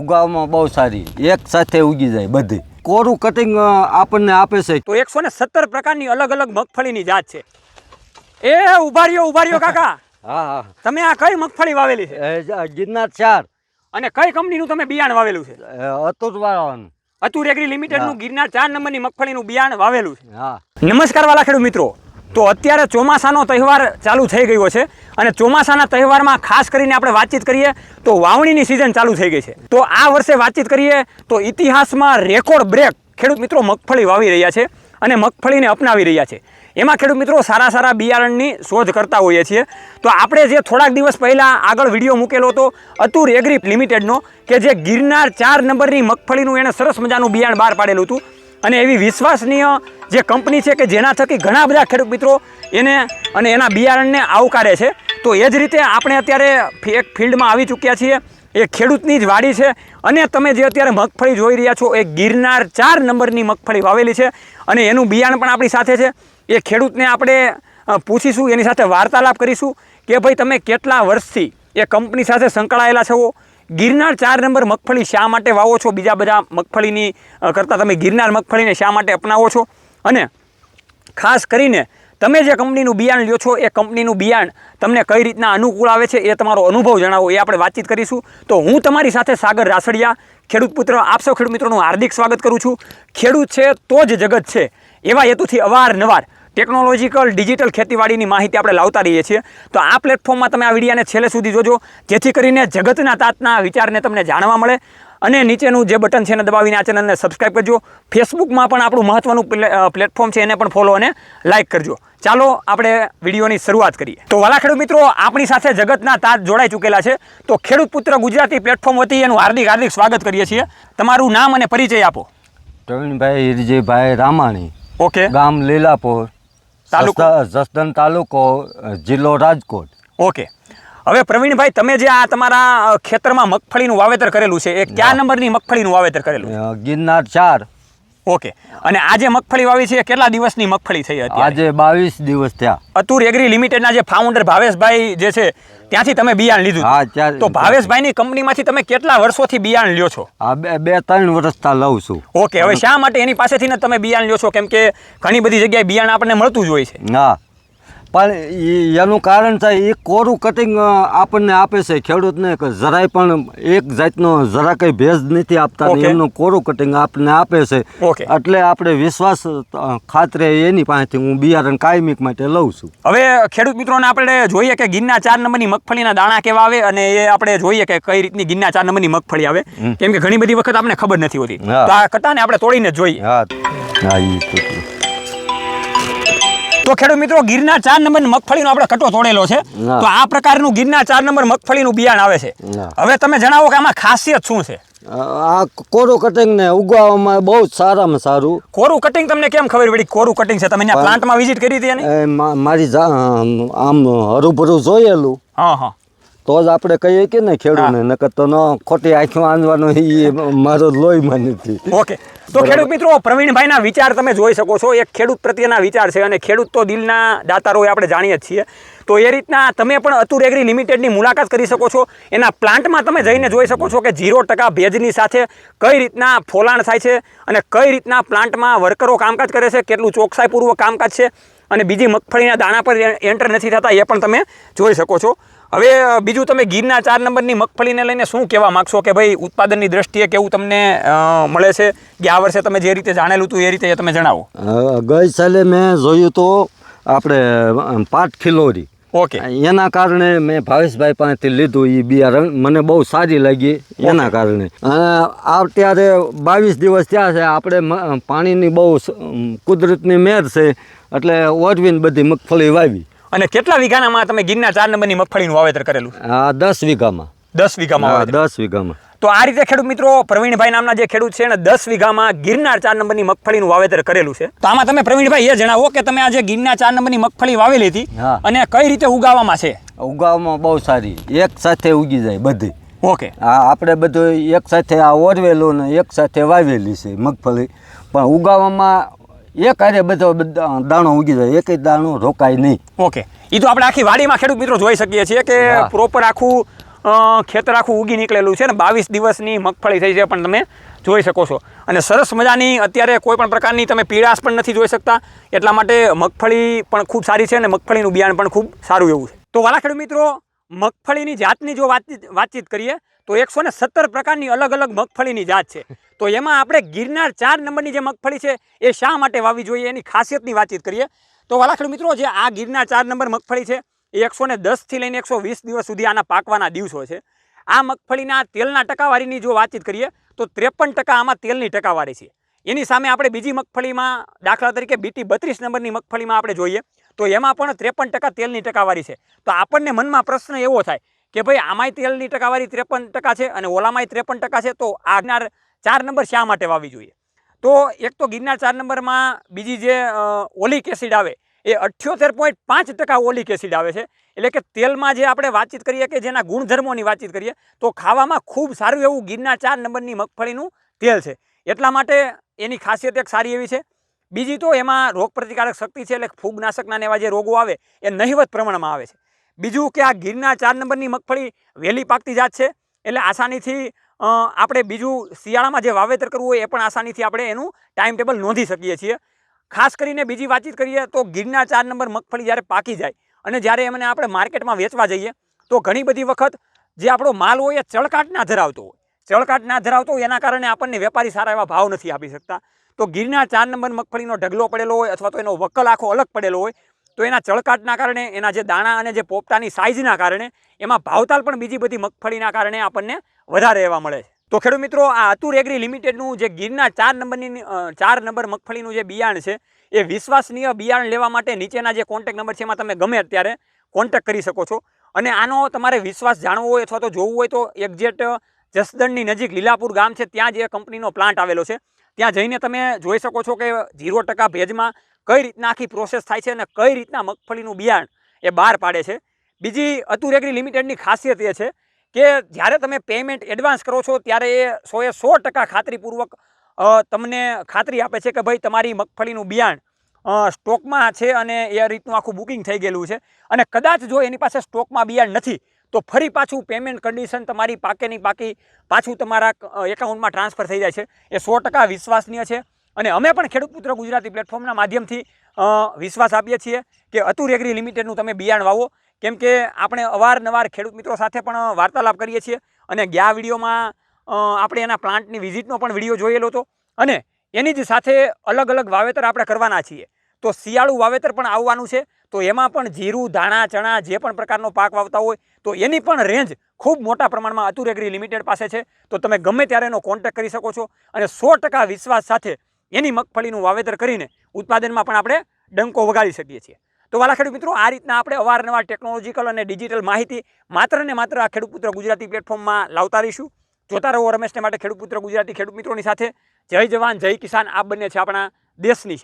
ઉગાવવામાં બહુ સારી. એક સાથે ઉગી જાય બધી. કોરું કટિંગ આપણને આપે છે. તો એકસો ને સત્તર પ્રકારની અલગ અલગ મગફળીની જાત છે. એ ઉભારીઓ ઉભારીઓ કાકા. હા હા. તમે આ કઈ મગફળી વાવેલી છે? ગિરનાર ચાર. અને કઈ કંપનીનું તમે બિયાણ વાવેલું છે? અતુર વાળાનું. અતુર એગ્રી લિમિટેડનું. ગિરનાર ચાર નંબરની મગફળીનું બિયાણ વાવેલું છે. હા. નમસ્કાર વાલા ખેડૂત મિત્રો. તો અત્યારે ચોમાસાનો તહેવાર ચાલુ થઈ ગયો છે અને ચોમાસાના તહેવારમાં ખાસ કરીને આપણે વાતચીત કરીએ તો વાવણીની સિઝન ચાલુ થઈ ગઈ છે. તો આ વર્ષે વાતચીત કરીએ તો ઇતિહાસમાં રેકોર્ડ બ્રેક ખેડૂત મિત્રો મગફળી વાવી રહ્યા છે અને મગફળીને અપનાવી રહ્યા છે. એમાં ખેડૂત મિત્રો સારા સારા બિયારણની શોધ કરતા હોઈએ છીએ. તો આપણે જે થોડાક દિવસ પહેલાં આગળ વીડિયો મૂકેલો હતો, અતુર એગ્રી લિમિટેડનો, કે જે ગિરનાર ચાર નંબરની મગફળીનું એણે સરસ મજાનું બિયારણ બહાર પાડેલું હતું. અને એવી વિશ્વસનીય જે કંપની છે કે જેના થકી ઘણા બધા ખેડૂત મિત્રો એને અને એના બિયારણને આવકારે છે. તો એ જ રીતે આપણે અત્યારે એક ફિલ્ડમાં આવી ચૂક્યા છીએ. એ ખેડૂતની જ વાડી છે. અને તમે જે અત્યારે મગફળી જોઈ રહ્યા છો, એ ગિરનાર ચાર નંબરની મગફળી વાવેલી છે અને એનું બિયારણ પણ આપણી સાથે છે. એ ખેડૂતને આપણે પૂછીશું, એની સાથે વાર્તાલાપ કરીશું કે ભાઈ તમે કેટલા વર્ષથી એ કંપની સાથે સંકળાયેલા છો? ગિરનાર ચાર નંબર મગફળી શા માટે વાવો છો? બીજા બધા મગફળીની કરતાં તમે ગિરનાર મગફળીને શા માટે અપનાવો છો? અને ખાસ કરીને તમે જે કંપનીનું બિયાણ લ્યો છો, એ કંપનીનું બિયાણ તમને કઈ રીતના અનુકૂળ આવે છે એ તમારો અનુભવ જણાવો, એ આપણે વાતચીત કરીશું. તો હું તમારી સાથે સાગર રાસડિયા, ખેડૂત પુત્ર, આપ સૌ ખેડૂત મિત્રોનું હાર્દિક સ્વાગત કરું છું. ખેડૂત છે તો જ જગત છે. એવા હેતુથી અવારનવાર ટેકનોલોજીકલ, ડિજિટલ ખેતીવાડીની માહિતી આપણે લાવતા રહીએ છીએ. તો આ પ્લેટફોર્મમાં તમે આ વિડીયાને છેલ્લે સુધી જોજો, જેથી કરીને જગતના તાતના વિચારને તમને જાણવા મળે. અને નીચેનું જે બટન છે એને દબાવીને આ ચેનલને સબસ્ક્રાઇબ કરજો. ફેસબુકમાં પણ આપણું મહત્વનું પ્લે- પ્લેટફોર્મ છે એને પણ ફોલો અને લાઇક કરજો. ચાલો આપણે વિડીયોની શરૂઆત કરીએ. તો વાલા ખેડૂત મિત્રો આપણી સાથે જગતના તાજ જોડાઈ ચૂકેલા છે. તો ખેડૂત પુત્ર ગુજરાતી પ્લેટફોર્મ વતી એનું હાર્દિક હાર્દિક સ્વાગત કરીએ છીએ. તમારું નામ અને પરિચય આપો. પ્રવીણભાઈ હિરજીભાઈ રામાણી ઓકે. ગામ લીલાપુર તાલુકો? જસદન તાલુકો જિલ્લો રાજકોટ. ઓકે. હવે પ્રવીણભાઈ તમે જે આ તમારા ખેતરમાં મગફળીનું વાવેતર કરેલું છે એ કયા નંબરની મગફળીનું વાવેતર કરેલું? ગિરનાર ચાર. ઓકે. અને આજે મગફળી વાવી છે કેટલા દિવસની મગફળી થઈ હતી આજે બાવીસ દિવસ થયા. અતુર એગ્રી લિમિટેડના જે ફાઉન્ડર ભાવેશભાઈ જે છે ત્યાંથી તમે બિયારણ લીધું. હા. તો ભાવેશભાઈની કંપનીમાંથી તમે કેટલા વર્ષોથી બિયારણ લ્યો છો? આ બે બે ત્રણ વર્ષતા લઉં છું. ઓકે હવે શા માટે એની પાસેથી ને તમે બિયારણ લ્યો છો? કેમ કે ઘણી બધી જગ્યાએ બિયારણ આપણને મળતું જ હોય છે. હા. પણ એનું કારણ થાય એ કોરું કટિંગ આપણને આપે છે. ખેડૂતને કે જરાય પણ એક જાતનો જરા કંઈ ભેજ નથી આપતા એમનું કોરું કટિંગ આપણને આપે છે. એટલે આપણે વિશ્વાસ ખાતરે એની પાસેથી હું બિયારણ કાયમિક માટે લઉં છું. હવે ખેડૂત મિત્રોને આપણે જોઈએ કે ગિરનાર ચાર નંબરની મગફળીના દાણા કેવા આવે અને એ આપણે જોઈએ કે કઈ રીતની ગિરનાર ચાર નંબરની મગફળી આવે. કેમ કે ઘણી બધી વખત આપણને ખબર નથી હોતી. તો આ કટાને આપણે તોડીને જોઈએ. હા. તો ખેડૂત મિત્રો ગિરનાર ચાર નંબર મગફળીનો આપણે કટો તોડેલો છે. તો આ પ્રકારનું ગિરનાર ચાર નંબર મગફળીનું બિયાણ આવે છે. હવે તમે જણાવો કે આમાં ખાસિયત શું છે? આ કોરું કટિંગ ને ઉગાવવામાં બહુ સારામાં સારું. કોરું કટિંગ તમને કેમ ખબર પડી? કોરું કટિંગ છે? તમે અહીંયા પ્લાન્ટમાં વિઝિટ કરી હતી ને મારી આમ હરુભરું જોયેલું. હા હા. તો જ આપણે કહીએ કે ને ખેડૂતને નકર તો ન ખોટી આંખો આંધવાનો એ મારો લોહીમાં નથી ઓકે. તો ખેડૂત મિત્રો પ્રવીણભાઈના વિચાર તમે જોઈ શકો છો. એક ખેડૂત પ્રત્યેના વિચાર છે અને ખેડૂત તો દિલના દાતારો એ આપણે જાણીએ જ છીએ. તો એ રીતના તમે પણ અતુર એગ્રી લિમિટેડની મુલાકાત કરી શકો છો. એના પ્લાન્ટમાં તમે જઈને જોઈ શકો છો કે ઝીરો ટકા ભેજની સાથે કઈ રીતના ફોલાણ થાય છે અને કઈ રીતના પ્લાન્ટમાં વર્કરો કામકાજ કરે છે કેટલું ચોકસાઈપૂર્વક કામકાજ છે અને બીજી મગફળીના દાણા પર એન્ટર નથી થતા એ પણ તમે જોઈ શકો છો. હવે બીજું તમે ગીરના ચાર નંબરની મગફળીને લઈને શું કહેવા માગશો કે ભાઈ ઉત્પાદનની દ્રષ્ટિએ કેવું તમને મળે છે? કે આ વર્ષે તમે જે રીતે જાણેલું હતું એ રીતે તમે જણાવો. ગઈ સાલે મેં જોયું તો આપણે પાટ ખિલોરી. ઓકે. એના કારણે મેં ભાવેશભાઈ પાસેથી લીધું એ બિયારણ મને બહુ સારી લાગી એના કારણે. અને અત્યારે બાવીસ દિવસ થયા છે આપણે પાણીની બહુ કુદરતની મેર છે એટલે ઓરવીને બધી મગફળી વાવી. અને કેટલા વીઘાનામાં તમે ગીરના ચાર નંબરની મગફળીનું વાવેતર કરેલું? દસ વીઘામાં. દસ વીઘામાં દસ વીઘામાં. તો આ રીતે ખેડૂત મિત્રો પ્રવીણભાઈ નામના જે ખેડૂત છે એને દસ વીઘામાં ગિરનાર ચાર નંબરની મગફળીનું વાવેતર કરેલું છે. તો આમાં તમે પ્રવીણભાઈ એ જણાવો કે તમે આ જે ગિરનાર ચાર નંબરની મગફળી વાવેલી હતી અને કઈ રીતે ઉગાવવામાં છે? ઉગાવવામાં બહુ સારી. એક સાથે ઉગી જાય બધી. ઓકે. આ આપણે બધું એક સાથે આ ઓરવેલું ને એક સાથે વાવેલી છે મગફળી. પણ ઉગાવવામાં એક હારે બધો બધા દાણો ઉગી જાય એક દાણો રોકાય નહીં. ઓકે. એ તો આપણે આખી વાડીમાં ખેડૂત મિત્રો જોઈ શકીએ છીએ કે પ્રોપર આખું ખેતર આખું ઉગી નીકળેલું છે ને બાવીસ દિવસની મગફળી થઈ છે પણ તમે જોઈ શકો છો. અને સરસ મજાની અત્યારે કોઈ પણ પ્રકારની તમે પીળાશ પણ નથી જોઈ શકતા એટલા માટે મગફળી પણ ખૂબ સારી છે અને મગફળીનું બિયાણ પણ ખૂબ સારું એવું છે. તો વાલા ખેડૂત મિત્રો મગફળીની જાતની જો વાતચીત કરીએ, તો એકસો ને સત્તર પ્રકારની અલગ અલગ મગફળીની જાત છે. તો એમાં આપણે ગિરનાર ચાર નંબરની જે મગફળી છે, એ શા માટે વાવવી જોઈએ? એની ખાસિયતની વાતચીત કરીએ. તો વાલાખડ મિત્રો, જે આ ગિરનાર ચાર નંબર મગફળી છે, એ એકસો ને દસથી લઈને એકસો વીસ દિવસ સુધી આના પાકવાના દિવસો છે. આ મગફળીના તેલના ટકાવારીની જો વાતચીત કરીએ, તો ત્રેપન ટકા આમાં તેલની ટકાવારી છે. એની સામે આપણે બીજી મગફળીમાં દાખલા તરીકે બીટી બત્રીસ નંબરની મગફળીમાં આપણે જોઈએ તો એમાં પણ ત્રેપન ટકા તેલની ટકાવારી છે. તો આપણને મનમાં પ્રશ્ન એવો થાય કે ભાઈ, આમાંય તેલની ટકાવારી ત્રેપન ટકા છે અને ઓલામાંય ત્રેપન ટકા છે, તો આ ગિરનાર ચાર નંબર શા માટે વાવવી જોઈએ? તો એક તો ગિરનાર ચાર નંબરમાં બીજી જે ઓલિક એસિડ આવે, એ અઠ્યોતેર પોઈન્ટ પાંચ ટકા ઓલિક એસિડ આવે છે. એટલે કે તેલમાં જે આપણે વાતચીત કરીએ કે જેના ગુણધર્મોની વાતચીત કરીએ, તો ખાવામાં ખૂબ સારું એવું ગિરનાર ચાર નંબરની મગફળીનું તેલ છે. એટલા માટે એની ખાસિયત એક સારી એવી છે બીજી તો એમાં રોગ પ્રતિકારક શક્તિ છે એટલે ફૂગનાશકના એવા જે રોગો આવે, એ નહિવત પ્રમાણમાં આવે છે. બીજું કે આ ગીરના ચાર નંબરની મગફળી વહેલી પાકતી જાત છે, એટલે આસાનીથી આપણે બીજું શિયાળામાં જે વાવેતર કરવું હોય એ પણ આસાનીથી આપણે એનું ટાઈમ ટેબલ નોંધી શકીએ છીએ. ખાસ કરીને બીજી વાતચીત કરીએ તો ગીરના ચાર નંબર મગફળી જ્યારે પાકી જાય અને જ્યારે એમને આપણે માર્કેટમાં વેચવા જઈએ, તો ઘણી બધી વખત જે આપણો માલ હોય એ ચળકાટ ના ધરાવતો હોય. ચળકાટ ના ધરાવતો એના કારણે આપણને વેપારી સારા એવા ભાવ નથી આપી શકતા. તો ગીરના ચાર નંબર મગફળીનો ઢગલો પડેલો હોય અથવા તો એનો વકલ આખો અલગ પડેલો હોય, તો એના ચળકાટના કારણે, એના જે દાણા અને જે પોપટાની સાઇઝના કારણે, એમાં ભાવતાલ પણ બીજી બધી મગફળીના કારણે આપણને વધારે એવા મળે તો ખેડૂત મિત્રો, આ અતુર એગ્રી લિમિટેડનું જે ગીરના ચાર નંબરની ચાર નંબર મગફળીનું જે બિયાણ છે, એ વિશ્વાસનીય બિયાણ લેવા માટે નીચેના જે કોન્ટેક નંબર છે એમાં તમે ગમે અત્યારે કોન્ટેક કરી શકો છો. અને આનો તમારે વિશ્વાસ જાણવો હોય અથવા તો જોવું હોય તો એક્ઝેક્ટ જસદણની નજીક લીલાપુર ગામ છે, ત્યાં જ એ કંપનીનો પ્લાન્ટ આવેલો છે. ત્યાં જઈને તમે જોઈ શકો છો કે ઝીરો ટકા ભેજમાં કઈ રીતના આખી પ્રોસેસ થાય છે અને કઈ રીતના મગફળીનું બિયાણ એ બહાર પાડે છે. બીજી અતુર લિમિટેડની ખાસિયત એ છે કે જ્યારે તમે પેમેન્ટ એડવાન્સ કરો છો ત્યારે એ સોએ સો ટકા ખાતરીપૂર્વક તમને ખાતરી આપે છે કે ભાઈ તમારી મગફળીનું બિયાણ સ્ટોકમાં છે અને એ રીતનું આખું બુકિંગ થઈ ગયેલું છે. અને કદાચ જો એની પાસે સ્ટોકમાં બિયાણ નથી તો ફરી પાછું પેમેન્ટ કન્ડિશન તમારી પાકેની પાકી પાછું તમારા એકાઉન્ટમાં ટ્રાન્સફર થઈ જાય છે. એ સો વિશ્વાસનીય છે. અને અમે પણ ખેડૂત પુત્ર ગુજરાતી પ્લેટફોર્મના માધ્યમથી વિશ્વાસ આપીએ છીએ કે અતુર એગ્રી લિમિટેડનું તમે બિયાણ વાવો. કેમ કે આપણે અવારનવાર ખેડૂત મિત્રો સાથે પણ વાર્તાલાપ કરીએ છીએ. અને ગયા વિડીયોમાં આપણે એના પ્લાન્ટની વિઝિટનો પણ વીડિયો જોયેલો હતો. અને એની જ સાથે અલગ અલગ વાવેતર આપણે કરવાના છીએ. તો શિયાળુ વાવેતર પણ આવવાનું છે. તો એમાં પણ જીરું, ધાણા, ચણા જે પણ પ્રકારનો પાક વાવતા હોય, તો એની પણ રેન્જ ખૂબ મોટા પ્રમાણમાં અતુર એગ્રી લિમિટેડ પાસે છે. તો તમે ગમે ત્યારે એનો કોન્ટેક્ટ કરી શકો છો અને સો વિશ્વાસ સાથે એની મગફળીનું વાવેતર કરીને ઉત્પાદનમાં પણ આપણે ડંકો વગાડી શકીએ છીએ. તો વાલા ખેડૂત મિત્રો, આ રીતના આપણે અવારનવાર ટેકનોલોજીકલ અને ડિજિટલ માહિતી માત્ર ને માત્ર આ ખેડૂત પુત્ર ગુજરાતી પ્લેટફોર્મમાં લાવતા રહીશું. જોતા રહો રમેશને માટે ખેડૂત પુત્ર ગુજરાતી ખેડૂત મિત્રોની સાથે. જય જવાન, જય કિસાન. આ બંને છે આપણા દેશની શાન.